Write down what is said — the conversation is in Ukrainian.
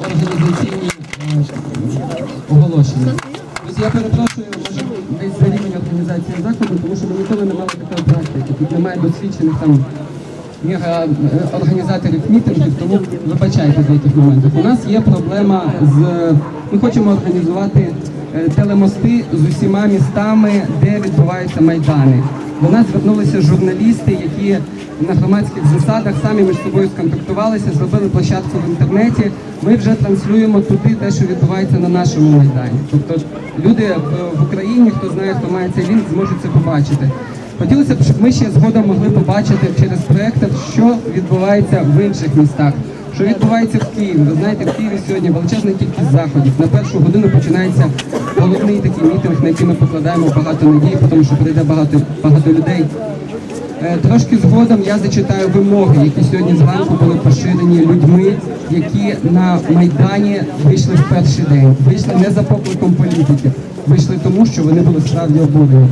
Організаційні оголошення. Тобто я перепрошую, може десь за рівень організації заходу, тому що ми ніколи не мали такої практики. Тут немає досвідчених там організаторів мітингів, тому вибачайте в деяких моментах. У нас є проблема з ми хочемо організувати е, телемости з усіма містами, де відбуваються майдани. До нас звернулися журналісти, які на громадських засадах самі між собою сконтактувалися, зробили площадку в інтернеті. Ми вже транслюємо туди те, що відбувається на нашому майдані. Тобто люди е, в Україні, хто знає, хто має цей лінк, зможуть це побачити. Хотілося б, щоб ми ще згодом могли побачити через проектор, що відбувається в інших містах. Що відбувається в Києві? Ви знаєте, в Києві сьогодні величезна кількість заходів. На першу годину починається головний такий мітинг, на який ми покладаємо багато надій, тому що прийде багато багато людей. Е, Трошки згодом я зачитаю вимоги, які сьогодні зранку були поширені людьми, які на майдані вийшли в перший день. Вийшли не за покликом політики, вийшли тому, що вони були справді обурені.